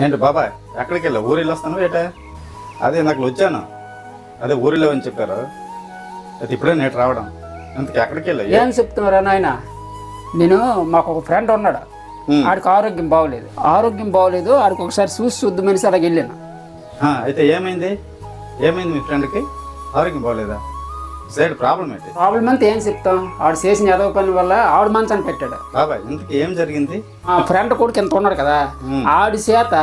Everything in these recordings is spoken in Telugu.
ఏంటి బాబాయ్ ఎక్కడికి వెళ్ళా ఊరు వెళ్ళొస్తాను ఏటా? అదే నాకు వచ్చాను? అదే ఊరిలో అని చెప్పారు. అది ఇప్పుడే నేటి రావడం. ఇంతకు ఎక్కడికి వెళ్ళా ఏం చెప్తున్నారా నాయన? నేను మాకు ఒక ఫ్రెండ్ ఉన్నాడు. ఆడికి ఆరోగ్యం బాగోలేదు. ఆరోగ్యం బాగోలేదు ఆడికి ఒకసారి చూసి చూద్దామని అలాగ వెళ్ళాను. అయితే ఏమైంది? ఏమైంది మీ ఫ్రెండ్కి ఆరోగ్యం బాగోలేదా? సైడ్ ప్రాబ్లం ఏంటి? ప్రాబ్లం అంతా ఏం చెప్తాం? ఆడు చేసిన ఏదో పని వల్ల ఆవిడ మంచాన్ని పెట్టాడు. బాబాయ్ ఇంతకు ఏం జరిగింది? ఆ ఫ్రెండ్ కొడుకు ఎంత ఉన్నాడు కదా. ఆడి చేత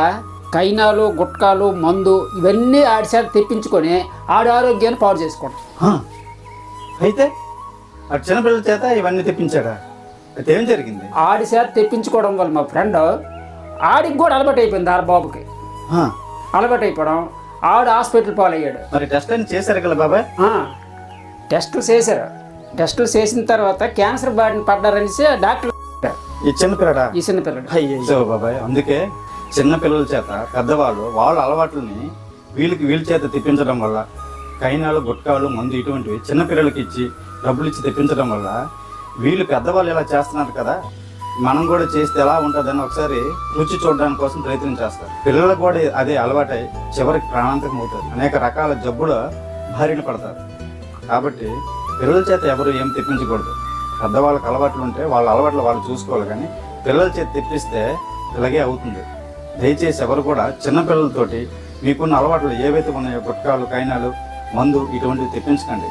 కైనాలు గుట్కాలు మందు ఇవన్నీ ఆడి చేత తెప్పించుకొని ఆడి ఆరోగ్యాన్ని పాడు చేసుకోవడం. ఆ, అయితే ఆ చిన్నపిల్లల చేత ఇవన్నీ తెప్పించాడా? అయితే ఏం జరిగింది? ఆడి చేత తెప్పించుకోవడం వల్ల మా ఫ్రెండ్ ఆడికి కూడా అలవాటు అయిపోయింది ఆడ బాబుకి. అలవాటు అయిపోవడం ఆడు హాస్పిటల్ పాలయ్యాడు. మరి టెస్ట్ అని చేశారు కదా బాబాయ్? టెస్టులు చేశారు. టెస్టులు చేసిన తర్వాత క్యాన్సర్ బారిన పడ్డారనేసి డాక్టర్ ఈ చిన్నపిల్లడా ఈ చిన్న పిల్లడు. సో బాబాయ్ అందుకే చిన్న పిల్లల చేత పెద్దవాళ్ళు వాళ్ళ అలవాట్లని వీళ్ళకి వీళ్ళ చేత తెప్పించడం వల్ల కైనాలు గుట్కాలు మందు ఇటువంటివి చిన్న పిల్లలకి ఇచ్చి డబ్బులు ఇచ్చి తెప్పించడం వల్ల వీళ్ళు పెద్దవాళ్ళు ఇలా చేస్తున్నారు కదా మనం కూడా చేస్తే ఎలా ఉంటుందని ఒకసారి రుచి చూడడానికి కోసం ప్రయత్నం చేస్తారు. పిల్లలకు కూడా అదే అలవాటై చివరికి ప్రాణాంతకం అవుతుంది. అనేక రకాల జబ్బుల బారిన పడతారు. కాబట్టి పిల్లల చేత ఎవరు ఏం తెప్పించకూడదు. పెద్దవాళ్ళకి అలవాట్లు ఉంటే వాళ్ళ అలవాట్లు వాళ్ళు చూసుకోవాలి కానీ పిల్లల చేత తెప్పిస్తే ఇలాగే అవుతుంది. దయచేసి ఎవరు కూడా చిన్న పిల్లలతోటి మీకున్న అలవాట్లు ఏవైతే ఉన్నాయో గుట్కాలు కైనాలు మందు ఇటువంటివి తెప్పించకండి.